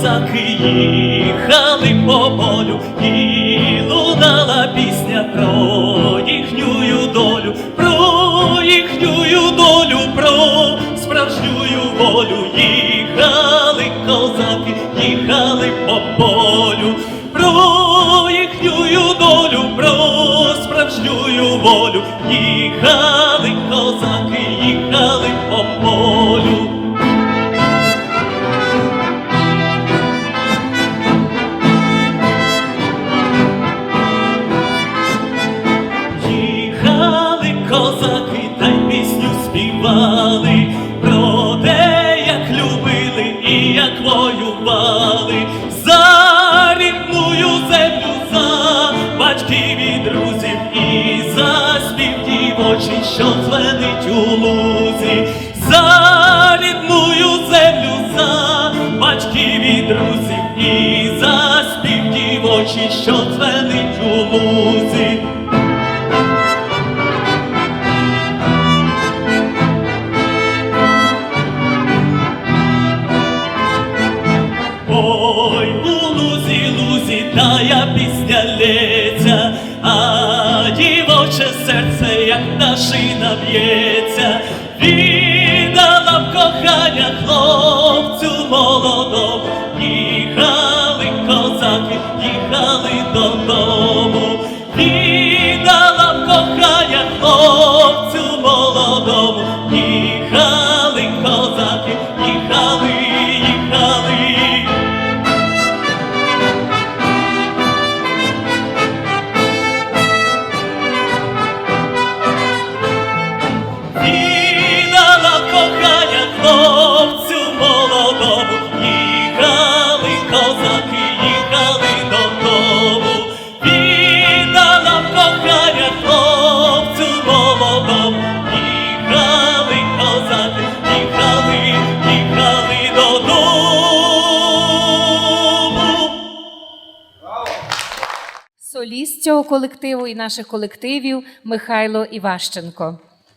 козаки їхали по полю, і лунала пісня про їхню долю, про їхню долю, про справжню волю. Їхали козаки, їхали по полю, про їхню долю, про справжню волю. Їхали воювали за рідную землю, за батьків і друзів, і за спів дівочий, що дзвенить у лузі, за рідную землю, за батьків і друзів, і за спів дівочий, що дзвенить у лузі. Ой, у лузі, лузі, тая пісня лється, а дівоче серце, як нашина б'ється, віддала в кохання хлопцю молодому, їхали козаки, їхали додому, Соліст цього колективу і наших колективів Михайло Іващенко.